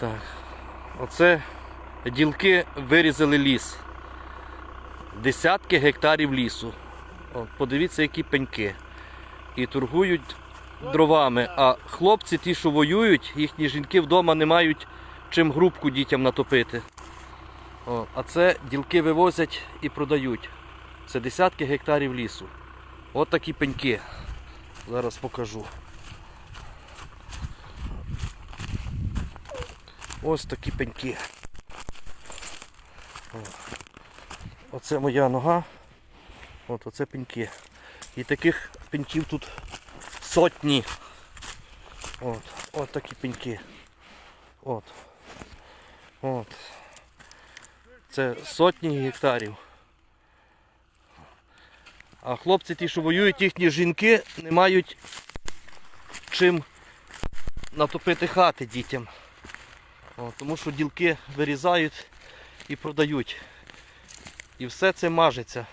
Так. Оце ділки вирізали ліс. Десятки гектарів лісу. От, подивіться, які пеньки. І торгують дровами. А хлопці, ті, що воюють, їхні жінки вдома не мають чим грубку дітям натопити. О, а це ділки вивозять і продають. Це десятки гектарів лісу. От такі пеньки. Зараз покажу. Ось такі пеньки. Оце моя нога. От оце пеньки. І таких пеньків тут сотні. От, от такі пеньки. От. От. Це сотні гектарів. А хлопці ті, що воюють, їхні жінки не мають чим натопити хати дітям. Тому що ділки вирізають і продають. І все це мажеться.